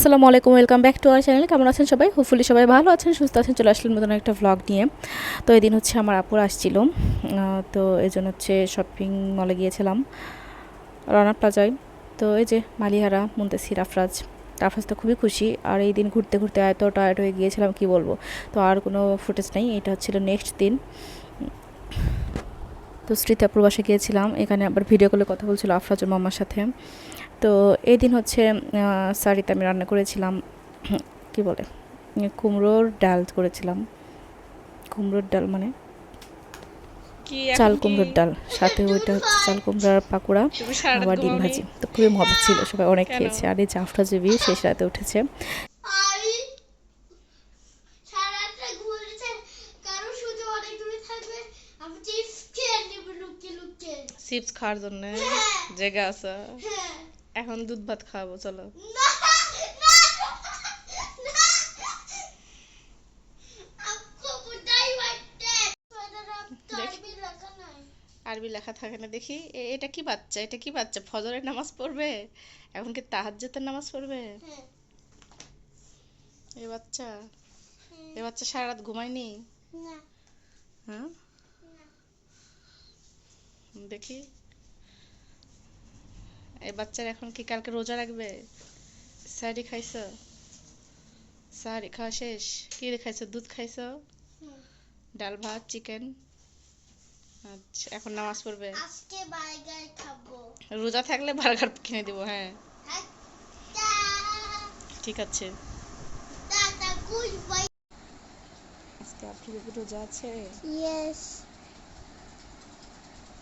আসসালামু আলাইকুম, welcome back to our channel. কেমন আছেন সবাই? হোপফুলি সবাই ভালো আছেন, সুস্থ আছেন। চলে আসলেন নতুন একটা ভ্লগ নিয়ে। তো এদিন হচ্ছে আমার আপুর আসছিল। তো এই জন্য হচ্ছে শপিং মলে গিয়েছিলাম, রানা প্লাজায়। তো এই যে মালিহারা, মুন্তাসির, আফরাজ আফরাজ তো খুবই খুশি। আর এই দিন ঘুরতে ঘুরতে এত টায়ার্ড হয়ে গিয়েছিলাম, কি বলব? তো আর কোনো ফুটেজ নেই, এটা হচ্ছিল নেক্সট দিন। তো স্মৃতি আপুর বাসা গিয়েছিলাম, এখানে আবার ভিডিও কলে কথা বলছিল আফরাজুর মামার সাথে। তো এই দিন হচ্ছে শাড়িতে আমি রান্না করেছিলাম কি বলে কুমড়োর ডাল করেছিলাম। কুমড়োর ডাল মানে? চাল কুমড়োর ডাল সাথে ওইটা হচ্ছে চাল কুমড়ার পাকোড়া আবার ডিম ভাজি। তো খুবই মজা ছিল সবাই অনেক খেয়েছে। আর এই জাফরা জবি শেষ রাতে উঠেছে। চিপস খাওয়ার জন্য জায়গা জেগে আছে। হ্যাঁ। এখন দুধ ভাত খাওয়াবো চলো। আরবি লেখা থাকে না দেখি। এটা কি বাচ্চা? এটা কি বাচ্চা? ফজরের নামাজ পড়বে? এখন কি তাহাজ্জাতের নামাজ পড়বে? এ বাচ্চা। হ্যাঁ। এ বাচ্চা সারা রাত ঘুমায়নি? হ্যাঁ? দেখি। এই বাচ্চার এখন কি কালকে রোজা রাখবে? সারি খাইছো? সারি খাওয়া শেষ? কি খাইছো? দুধ খাইছো? ডাল ভাত চিকেন? আচ্ছা এখন নামাজ পড়বে? আজকে বার্গার খাব। রোজা থাকলে বার্গার কিনে দিব হ্যাঁ। আচ্ছা। ঠিক আছে। আজকে আপনি রোজা আছে? ইয়েস।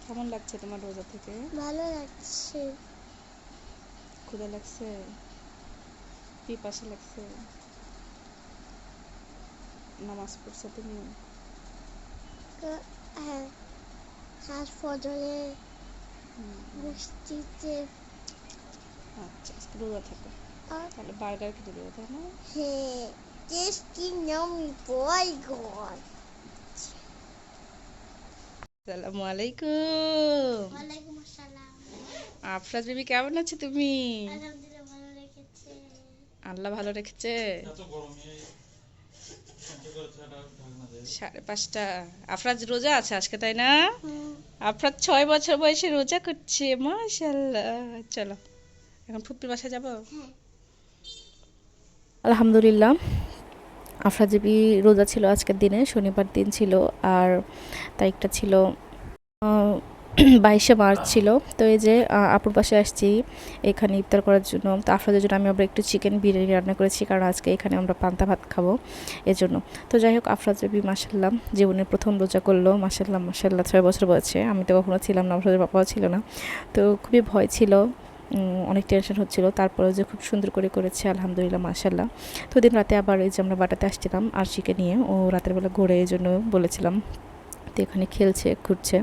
কেমন লাগছে তোমার রোজা থেকে? ভালো লাগছে। ক্ষুধা লাগছে পিপাসা লাগছে নামাজ পড়ছো তুমি হ্যাঁ ফজরে আচ্ছা আজকে রোজা থাকো তাহলে বার্গার কিনে দেবো তাই না হ্যাঁ টেস্টি নামি বয় গড আসসালামু আলাইকুম ওয়ালাইকুম আসসালাম আফরাজ বেবি কেমন আছে তুমি? আল্লাহ ভালো রেখেছে। সাড়ে পাঁচটা। আফরাজ রোজা আছে আজকে তাই না? আফরাজ ছয় বছর বয়সে রোজা করছে মাশাল্লাহ চলো এখন ফুপির বাসায় যাব? আলহামদুলিল্লাহ। আফরাজবি রোজা ছিল আজকের দিনে শনিবার দিন ছিল আর তারিখটা ছিল বাইশে মার্চ ছিল। তো এই যে আপুর পাশে আসছি, এখানে ইফতার করার জন্য। তো আফরাজের জন্য আমি আবার একটু চিকেন বিরিয়ানি রান্না করেছি, কারণ আজকে এখানে আমরা পান্তা ভাত খাব এজন্য। তো যাই হোক, আফরাজ রবি মাসাল্লাম জীবনের প্রথম রোজা করল। মাসাল্লাহ মাসাল্লাহ ছয় বছর বয়সে। আমি তো কখনো ছিলাম না, আফরাজের বাবাও ছিল না। তো খুবই ভয় ছিল অনেক টেনশন হচ্ছিল। তারপরেও যে খুব সুন্দর করে করেছে, আলহামদুলিল্লাহ মাসাল্লাহ তো দিন রাতে আবার এই যে আমরা বাটাতে আসছিলাম, আরশিকে নিয়ে। ও রাতের বেলা ঘুরে, এই জন্য বলেছিলাম। তো এখানে খেলছে, ঘুরছে।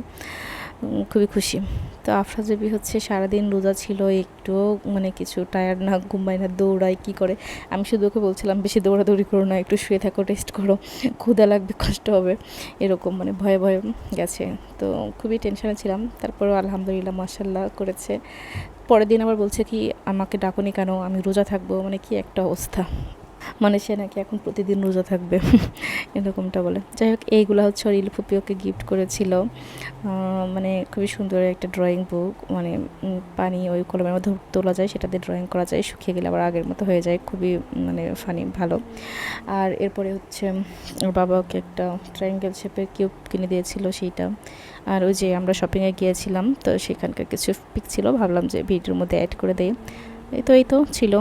খুবই খুশি। তো আফরাজবি হচ্ছে সারাদিন রোজা ছিল, একটুও মানে কিছু টায়ার না ঘুমায় না, দৌড়ায় কী করে? আমি শুধু ওকে বলছিলাম, বেশি দৌড়াদৌড়ি করো না, একটু শুয়ে থাকো রেস্ট করো। ক্ষুদা লাগবে, কষ্ট হবে। এরকম মানে ভয়ে ভয়ে গেছে। তো খুবই টেনশনে ছিলাম। তারপরেও আলহামদুলিল্লাহ মাসাল্লাহ করেছে। পরের দিন আবার বলছে কি, আমাকে ডাকুনি কেন? আমি রোজা থাকব। মানে কি একটা অবস্থা। মানে সে নাকি এখন প্রতিদিন রোজা থাকবে, এরকমটা বলে। যাই হোক, এইগুলো হচ্ছে রিল ফুপি ওকে গিফট করেছিল মানে খুবই সুন্দর একটা ড্রয়িং বুক মানে পানি ওই কলমের মধ্যে তোলা যায়, সেটাতে ড্রয়িং করা যায়, শুকিয়ে গেলে আবার আগের মতো হয়ে যায়, খুবই মানে ফানি ভালো। আর এরপরে হচ্ছে, ওর বাবা ওকে একটা ট্রায়াঙ্গেল শেপের কিউব কিনে দিয়েছিল সেইটা। আর ওই যে আমরা শপিংয়ে গিয়েছিলাম, তো সেখানকার কিছু পিক ছিল, ভাবলাম যে ভিডিওর মধ্যে অ্যাড করে দেই। এই তো এই তো ছিল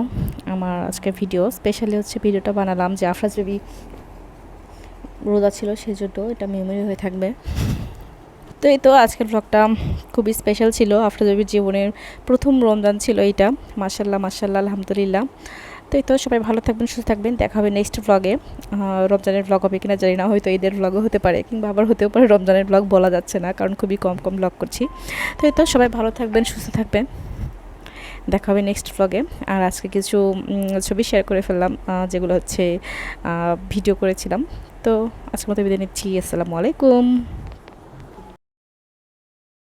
আমার আজকে ভিডিও স্পেশালি হচ্ছে ভিডিওটা বানালাম যে আফরাজ বেবি রোজা ছিল সেজন্য এটা মেমোরি হয়ে থাকবে। তো এই তো আজকের ব্লগটা খুবই স্পেশাল ছিল। আফরাজ বেবির জীবনের প্রথম রমজান ছিল এইটা। মাসাল্লাহ মাসাল্লাহ আলহামদুলিল্লাহ। তো এই তো সবাই ভালো থাকবেন, সুস্থ থাকবেন। দেখা হবে নেক্সট ব্লগে রমজানের ব্লগ হবে কিনা জানি না, হয়তো ঈদের ব্লগও হতে পারে কিংবা আবার হতেও পারে, রমজানের ব্লগ বলা যাচ্ছে না, কারণ খুবই কম কম ব্লগ করছি। তো এই তো সবাই ভালো থাকবেন, সুস্থ থাকবেন। দেখা হবে নেক্সট ব্লগে আর আজকে কিছু ছবি শেয়ার করে ফেললাম যেগুলো হচ্ছে ভিডিও করেছিলাম। তো আজকের মতো বিদায় নিচ্ছি, আসসালামু আলাইকুম।